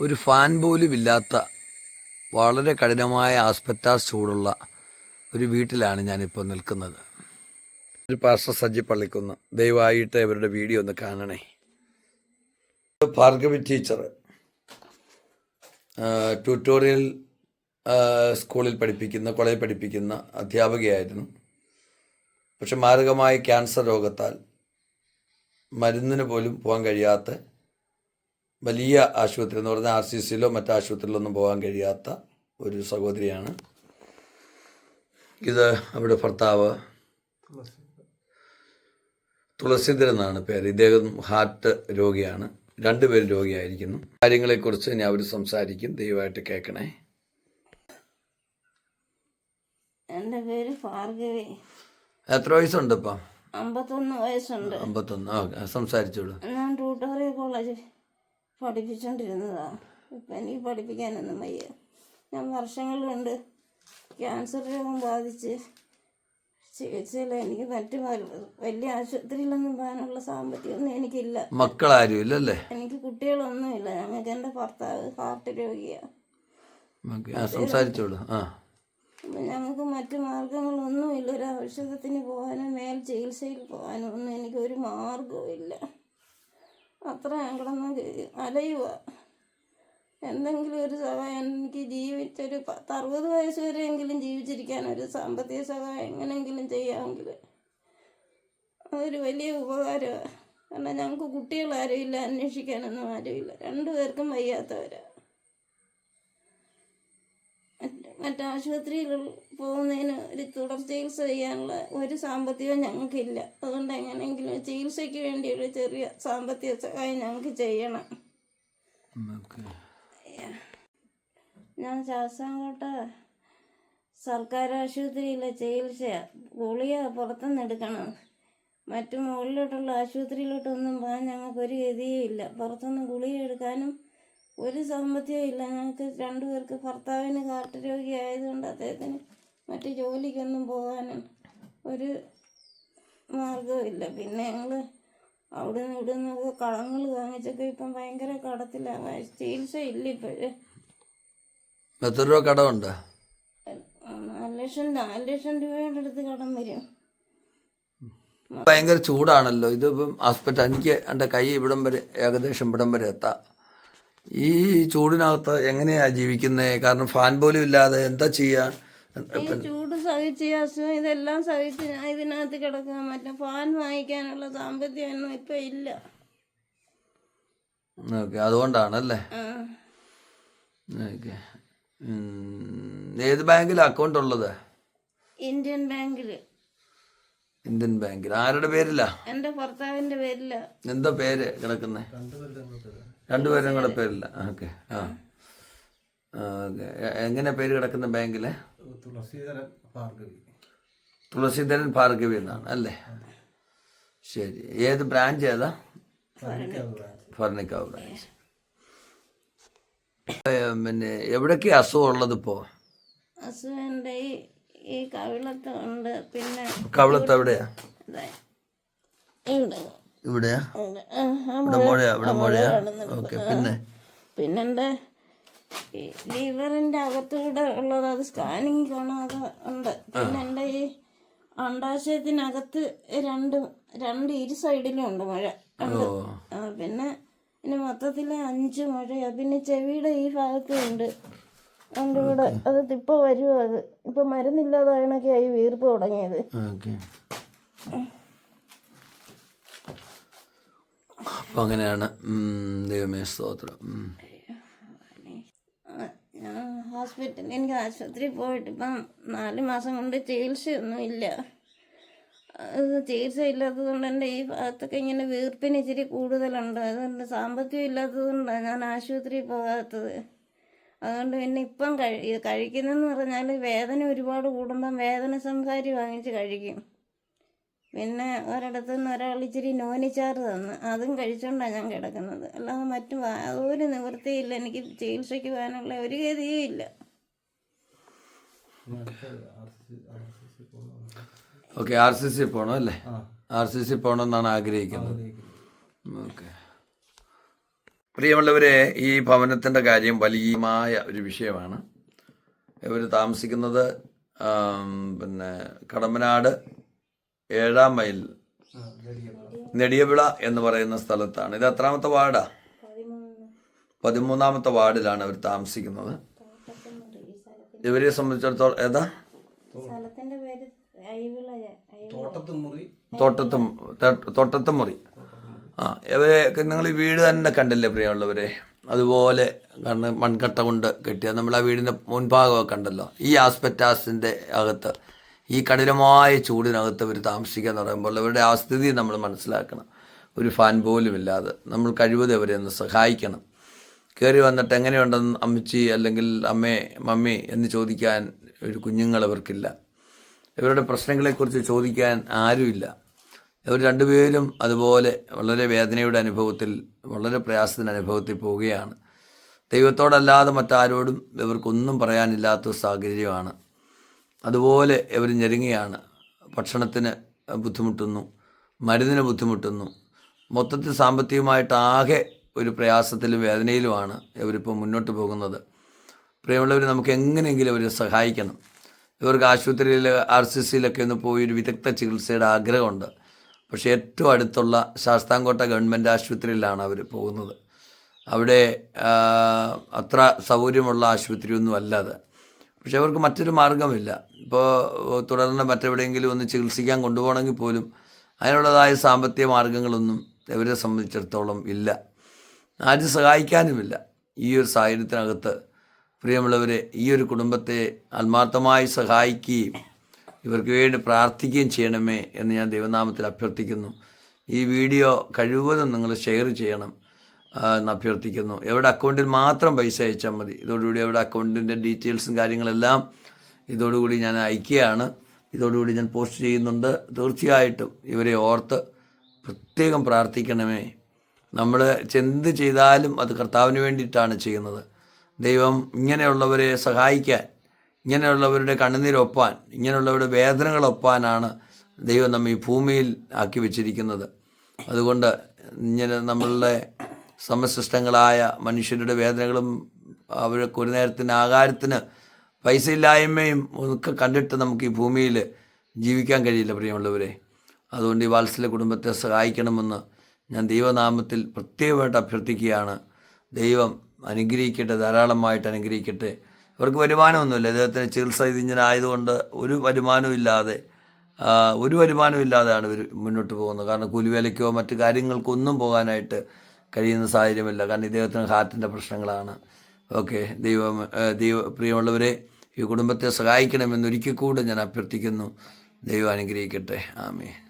ഒരു ഫാൻ പോലും ഇല്ലാത്ത വളരെ കഠിനമായ ആസ്പെറ്റാസ് ചൂടുള്ള ഒരു വീട്ടിലാണ് ഞാനിപ്പോൾ നിൽക്കുന്നത്. ഒരു പാസ്റ്റർ സജ്ജി പള്ളിക്കുന്ന്. ദയവായിട്ട് ഇവരുടെ വീഡിയോ ഒന്ന് കാണണേ. ഭാർഗവി ടീച്ചർ ട്യൂട്ടോറിയൽ സ്കൂളിൽ പഠിപ്പിക്കുന്ന കോളേജിൽ പഠിപ്പിക്കുന്ന അധ്യാപകയായിരുന്നു. പക്ഷെ മാരകമായ ക്യാൻസർ രോഗത്താൽ മരുന്നിന് പോലും പോകാൻ കഴിയാത്ത വലിയ ആശുപത്രി എന്ന് പറഞ്ഞാൽ ആർ സി സിയിലോ മറ്റു ആശുപത്രിയിലൊന്നും പോകാൻ കഴിയാത്ത ഒരു സഹോദരിയാണ്. ഇത് അവിടെ ഭർത്താവ് തുളസീധരൻ എന്നാണ് പേര്. ഇദ്ദേഹം ഹാർട്ട് രോഗിയാണ്. രണ്ടുപേരും രോഗിയായിരിക്കുന്നു. കാര്യങ്ങളെക്കുറിച്ച് ഞാൻ അവർ സംസാരിക്കും. ദയവായിട്ട് കേൾക്കണേ. എന്റെ പേര് ഭാർഗവി. എത്ര വയസ്സുണ്ട് ഇപ്പം? അമ്പത്തൊന്ന് വയസ്സുണ്ട്. അമ്പത്തൊന്ന്. സംസാരിച്ചോളൂ. ഞാൻ ട്യൂട്ടോറിയൽ കോളേജ് പഠിപ്പിച്ചോണ്ടിരുന്നതാ. ഇപ്പം എനിക്ക് പഠിപ്പിക്കാനൊന്നും വയ്യ. ഞാൻ വർഷങ്ങൾ കൊണ്ട് ക്യാൻസർ രോഗം ബാധിച്ച് ചികിത്സയിൽ എനിക്ക് മറ്റു വലിയ ആശുപത്രിയിലൊന്നും പോകാനുള്ള സാമ്പത്തികമൊന്നും എനിക്കില്ല. മക്കളാരും ഇല്ലല്ലേ? എനിക്ക് കുട്ടികളൊന്നുമില്ല. ഞങ്ങൾക്ക് എന്റെ ഭർത്താവ് ഹാർട്ട് രോഗിയാണ് സംസാരിച്ചോളൂ. ആ. ഞങ്ങൾക്ക് മറ്റു മാർഗങ്ങളൊന്നുമില്ല. ഒരു ഔഷധത്തിന് പോകാനോ മേൽ ചികിത്സയിൽ പോകാനോ ഒന്നും എനിക്കൊരു മാർഗവും ഇല്ല അത്ര ഞാൻ കിടന്ന് അലയുക എന്തെങ്കിലും ഒരു സഹായം എനിക്ക് ജീവിച്ചൊരു പത്ത് അറുപത് വയസ്സ് വരെയെങ്കിലും ജീവിച്ചിരിക്കാൻ ഒരു സാമ്പത്തിക സഹായം എങ്ങനെയെങ്കിലും ചെയ്യാമെങ്കിൽ അതൊരു വലിയ ഉപകാരമാണ് കാരണം ഞങ്ങൾക്ക് കുട്ടികളാരും ഇല്ല അന്വേഷിക്കാനൊന്നും ആരുമില്ല. രണ്ടുപേർക്കും വയ്യാത്തവരാണ് മറ്റ് മറ്റ് ആശുപത്രിയിൽ പോകുന്നതിന് ഒരു തുടർ ചികിത്സ ചെയ്യാനുള്ള ഒരു സാമ്പത്തികം ഞങ്ങൾക്കില്ല. അതുകൊണ്ട് എങ്ങനെയെങ്കിലും ചികിത്സയ്ക്ക് വേണ്ടി ഒരു ചെറിയ സാമ്പത്തിക സഹായം ഞങ്ങൾക്ക് ചെയ്യണം. ഞാൻ ശാസ്താംകോട്ട സർക്കാർ ആശുപത്രിയിലെ ചികിത്സയാണ് ഗുളിക പുറത്തുനിന്ന് എടുക്കണം. മറ്റു മുകളിലോട്ടുള്ള ആശുപത്രിയിലോട്ടൊന്നും പോകാൻ ഞങ്ങൾക്ക് ഒരു ഗതിയും ഇല്ല. പുറത്തുനിന്ന് ഗുളിക എടുക്കാനും ഒരു സാമ്പത്തികവും ഇല്ല. ഞങ്ങൾക്ക് രണ്ടുപേർക്ക് ഭർത്താവിന് രോഗി ആയതുകൊണ്ട് അദ്ദേഹത്തിന് മറ്റു ജോലിക്കൊന്നും പോകാനും ഒരു മാർഗവും ഇല്ല. പിന്നെ ഞങ്ങൾ അവിടെ നിന്ന് ഇവിടെ നിന്നൊക്കെ കളങ്ങൾ വാങ്ങിച്ചൊക്കെ ഇപ്പം ഭയങ്കര കടത്തിലാണ് ചികിത്സ ഇല്ല ഇപ്പോഴേ. എത്ര രൂപ കടമുണ്ട് നാല് ലക്ഷം നാല് ലക്ഷം രൂപയുടെ അടുത്ത് കടം വരും. ഭയങ്കര ചൂടാണല്ലോ. ഇതിപ്പം ഹോസ്പിറ്റൽ എനിക്ക് എന്റെ കൈ ഇവിടം വരെ ഏകദേശം ഇവിടം വരെ എത്താം. ഈ ചൂടിനകത്ത് എങ്ങനെയാ ജീവിക്കുന്നത് കാരണം ഫാൻ പോലും ഇല്ലാതെ എന്താ ചെയ്യാ? ഈ ചൂട് സഹിച്ച് അസുഖം ഇതെല്ലാം സഹിച്ച് ഞാൻ ഇതിനകത്ത് കിടക്കാൻ പറ്റും ഫാൻ വാങ്ങിക്കാനുള്ള സാമ്പത്തികമൊന്നും ഇപ്പൊ ഇല്ല. ഓക്കെ അതുകൊണ്ടാണല്ലേ? ആ. ഓക്കെ. ഏത് ബാങ്കിലാ അക്കൗണ്ട് ഉള്ളത്? ഇന്ത്യൻ ബാങ്കിൽ ഇന്ത്യൻ ബാങ്കിൽ ആരുടെ പേരിലാ? എന്റെ ഭർത്താവിന്റെ പേരില. എന്താ പേര് കിടക്കുന്നേ? രണ്ടുപേരും കൂടെ പേരില്ല ഓക്കെ. ആ. ഓക്കെ. എങ്ങനെ പേര് കിടക്കുന്ന ബാങ്കിലെ? തുളസീധരൻ ഭാർഗവി. തുളസീധരൻ ഭാർഗവി എന്നാണ് അല്ലേ? ശരി. ഏത് ബ്രാഞ്ച് ഏതാ? ഫർണിക്കാവ് ബ്രാഞ്ച് പിന്നെ എവിടൊക്കെയാ അസുഖം ഉള്ളത് ഇപ്പോ? അസുഖം ഈ കവിളത്ത് ഉണ്ട്. പിന്നെ കവിളത്ത് എവിടെയാ? ഇവിടെ ഇവിടെയാ. ഇവിടെ മുഴയാ ഇവിടെ മുഴയാ ഓക്കെ പിന്നെ? പിന്നെന്റെ ഈ ലിവറിന്റെ അകത്തൂടെ ഉള്ളത് അത് സ്കാനിങ് കാണാതെ ഉണ്ട്. പിന്നെ എന്റെ ഈ അണ്ടാശയത്തിനകത്ത് രണ്ട് രണ്ട് ഇരു സൈഡിലും ഉണ്ട് മഴ. പിന്നെ പിന്നെ മൊത്തത്തിൽ അഞ്ച് മഴയാ. പിന്നെ ചെവിയുടെ ഈ ഭാഗത്തും ഉണ്ട്. ഉണ്ട് കൂടെ അത് ഇപ്പൊ വരുമോ അത് ഇപ്പൊ മരുന്നില്ലാതായണൊക്കെ ആയി വീർപ്പ് തുടങ്ങിയത്. ഓക്കെ. അപ്പൊ അങ്ങനെയാണ് ദൈവമേ സ്തോത്രം. ഞാൻ ഹോസ്പിറ്റലിൽ എനിക്ക് ആശുപത്രിയിൽ പോയിട്ട് ഇപ്പം നാല് മാസം കൊണ്ട് ചികിത്സയൊന്നും ഇല്ല ചികിത്സ ഇല്ലാത്തത് കൊണ്ട് എന്റെ ഈ ഭാഗത്തൊക്കെ ഇങ്ങനെ വീർപ്പിന് ഇച്ചിരി കൂടുതലുണ്ട്. അതുകൊണ്ട് സാമ്പത്തികം ഇല്ലാത്തത് കൊണ്ടാണ് ഞാൻ ആശുപത്രിയിൽ പോകാത്തത്. അതുകൊണ്ട് പിന്നെ ഇപ്പം കഴി കഴിക്കുന്നതെന്ന് പറഞ്ഞാൽ വേദന ഒരുപാട് കൂടുമ്പം വേദന സംസാരി വാങ്ങിച്ച് കഴിക്കും. പിന്നെ ഒരിടത്തു നിന്ന് ഒരാൾ ഇച്ചിരി നോനിച്ചാറ് തന്ന് അതും കഴിച്ചുകൊണ്ടാണ് ഞാൻ കിടക്കുന്നത്. അല്ലാതെ മറ്റു ഒരു നിവൃത്തിയില്ല. എനിക്ക് ചികിത്സയ്ക്ക് പോകാനുള്ള ഒരു ഗതിയും ഇല്ല. ഓക്കെ ആർ സി സി പോകണം അല്ലേ? ആർ സി സി പോകണമെന്നാണ് ആഗ്രഹിക്കുന്നത്. ഓക്കെ. പ്രിയമുള്ളവരെ ഈ ഭവനത്തിന്റെ കാര്യം വലിയമായ ഒരു വിഷയമാണ്. ഇവർ താമസിക്കുന്നത് പിന്നെ കടമ്പനാട് ഏഴാം മൈൽ നെടിയവിള എന്ന് പറയുന്ന സ്ഥലത്താണ്. ഇത് എത്രാമത്തെ വാർഡാ? പതിമൂന്ന് പതിമൂന്നാമത്തെ വാർഡിലാണ് ഇവർ താമസിക്കുന്നത്. ഇവരെ സംബന്ധിച്ചിടത്തോളം ഏതാ? സ്ഥലത്തിന്റെ പേര് അയിവിള അയിവിള. തോട്ടത്ത് മുറി തോട്ടത്തും തോട്ടത്തും മുറി ആ ഇവരെ നിങ്ങൾ ഈ വീട് തന്നെ കണ്ടല്ലേ പ്രിയമുള്ളവരെ? അതുപോലെ കാരണം മൺകട്ട കൊണ്ട് കെട്ടിയ നമ്മൾ ആ വീടിന്റെ മുൻഭാഗമൊക്കെ കണ്ടല്ലോ. ഈ ആസ്പെറ്റാസിന്റെ അകത്ത് ഈ കഠിനമായ ചൂടിനകത്ത് അവർ താമസിക്കുക എന്ന് പറയുമ്പോൾ അവരുടെ ആ സ്ഥിതി നമ്മൾ മനസ്സിലാക്കണം. ഒരു ഫാൻ പോലും ഇല്ലാതെ നമ്മൾ കഴിവതും അവരെ ഒന്ന് സഹായിക്കണം. കയറി വന്നിട്ട് എങ്ങനെയുണ്ടെന്ന് അമ്മച്ചി അല്ലെങ്കിൽ അമ്മേ മമ്മി എന്ന് ചോദിക്കാൻ ഒരു കുഞ്ഞുങ്ങൾ അവർക്കില്ല. ഇവരുടെ പ്രശ്നങ്ങളെക്കുറിച്ച് ചോദിക്കാൻ ആരുമില്ല. ഇവർ രണ്ടുപേരും അതുപോലെ വളരെ വേദനയുടെ അനുഭവത്തിൽ വളരെ പ്രയാസത്തിന്റെ അനുഭവത്തിൽ പോവുകയാണ്. ദൈവത്തോടല്ലാതെ മറ്റാരോടും ഇവർക്കൊന്നും പറയാനില്ലാത്ത സാഹചര്യമാണ്. അതുപോലെ ഇവർ ഞെരുങ്ങിയാണ്. ഭക്ഷണത്തിന് ബുദ്ധിമുട്ടുന്നു മരുന്നിന് ബുദ്ധിമുട്ടുന്നു. മൊത്തത്തിൽ സാമ്പത്തികമായിട്ടാകെ ഒരു പ്രയാസത്തിലും വേദനയിലുമാണ് ഇവരിപ്പോൾ മുന്നോട്ട് പോകുന്നത്. പ്രിയമുള്ളവർ നമുക്ക് എങ്ങനെയെങ്കിലും അവരെ സഹായിക്കണം. ഇവർക്ക് ആശുപത്രിയിൽ ആർ സി സിയിലൊക്കെ ഒന്ന് പോയി ഒരു വിദഗ്ധ ചികിത്സയുടെ ആഗ്രഹമുണ്ട്. പക്ഷേ ഏറ്റവും അടുത്തുള്ള ശാസ്താംകോട്ട ഗവൺമെന്റ് ആശുപത്രിയിലാണ് അവർ പോകുന്നത്. അവിടെ അത്ര സൗകര്യമുള്ള ആശുപത്രിയൊന്നും അല്ലാതെ. പക്ഷെ അവർക്ക് മറ്റൊരു മാർഗമില്ല ഇപ്പോൾ തുടർന്ന് മറ്റെവിടെയെങ്കിലും ഒന്ന് ചികിത്സിക്കാൻ കൊണ്ടുപോകണമെങ്കിൽ പോലും അതിനുള്ളതായ സാമ്പത്തിക മാർഗങ്ങളൊന്നും ഇവരെ സംബന്ധിച്ചിടത്തോളം ഇല്ല. ആരും സഹായിക്കാനുമില്ല. ഈ ഒരു സാഹചര്യത്തിനകത്ത് പ്രിയമുള്ളവരെ ഈ ഒരു കുടുംബത്തെ ആത്മാർത്ഥമായി സഹായിക്കുകയും ഇവർക്ക് വേണ്ടി പ്രാർത്ഥിക്കുകയും ചെയ്യണമേ എന്ന് ഞാൻ ദൈവനാമത്തിൽ അഭ്യർത്ഥിക്കുന്നു. ഈ വീഡിയോ കഴിവതും നിങ്ങൾ ഷെയർ ചെയ്യണം എന്ന് അഭ്യർത്ഥിക്കുന്നു. എവിടെ അക്കൗണ്ടിൽ മാത്രം പൈസ അയച്ചാൽ മതി. ഇതോടുകൂടി എവിടെ അക്കൗണ്ടിന്റെ ഡീറ്റെയിൽസും കാര്യങ്ങളെല്ലാം ഇതോടുകൂടി ഞാൻ അയക്കുകയാണ്. ഇതോടുകൂടി ഞാൻ പോസ്റ്റ് ചെയ്യുന്നുണ്ട്. തീർച്ചയായിട്ടും ഇവരെ ഓർത്ത് പ്രത്യേകം പ്രാർത്ഥിക്കണമേ. നമ്മൾ എന്ത് ചെയ്താലും അത് കർത്താവിന് വേണ്ടിയിട്ടാണ് ചെയ്യുന്നത്. ദൈവം ഇങ്ങനെയുള്ളവരെ സഹായിക്കാൻ ഇങ്ങനെയുള്ളവരുടെ കണ്ണുനീരൊപ്പാൻ ഇങ്ങനെയുള്ളവരുടെ വേദനകളൊപ്പാനാണ് ദൈവം നമ്മെ ഈ ഭൂമിയിൽ ആക്കി വെച്ചിരിക്കുന്നത്. അതുകൊണ്ട് ഇങ്ങനെ നമ്മളുടെ സമസൃഷ്ടങ്ങളായ മനുഷ്യരുടെ വേദനകളും അവർക്ക് ഒരു നേരത്തിന് ആകാരത്തിന് പൈസ ഇല്ലായ്മയും ഒക്കെ കണ്ടിട്ട് നമുക്ക് ഈ ഭൂമിയിൽ ജീവിക്കാൻ കഴിയില്ല പ്രിയമുള്ളവരെ. അതുകൊണ്ട് ഈ വാത്സല്യ കുടുംബത്തെ സഹായിക്കണമെന്ന് ഞാൻ ദൈവനാമത്തിൽ പ്രത്യേകമായിട്ട് അഭ്യർത്ഥിക്കുകയാണ്. ദൈവം അനുഗ്രഹിക്കട്ടെ ധാരാളമായിട്ട് അനുഗ്രഹിക്കട്ടെ. അവർക്ക് വരുമാനമൊന്നുമില്ല. അദ്ദേഹത്തിന് ചികിത്സ ഇതിങ്ങനെ ആയതുകൊണ്ട് ഒരു വരുമാനമില്ലാതെ ഒരു വരുമാനമില്ലാതെയാണ് ഇവർ മുന്നോട്ട് പോകുന്നത്. കാരണം കൂലിവേലയ്ക്കോ മറ്റു കാര്യങ്ങൾക്കൊന്നും പോകാനായിട്ട് കഴിയുന്ന സാഹചര്യമില്ല. കാരണം ഇദ്ദേഹത്തിന് ഹാർട്ടിന്റെ പ്രശ്നങ്ങളാണ്. ഓക്കെ ദൈവം ദൈവ പ്രിയമുള്ളവരെ ഈ കുടുംബത്തെ സഹായിക്കണമെന്ന് ഒരിക്കൽ കൂടെ ഞാൻ അഭ്യർത്ഥിക്കുന്നു. ദൈവം അനുഗ്രഹിക്കട്ടെ. ആമേ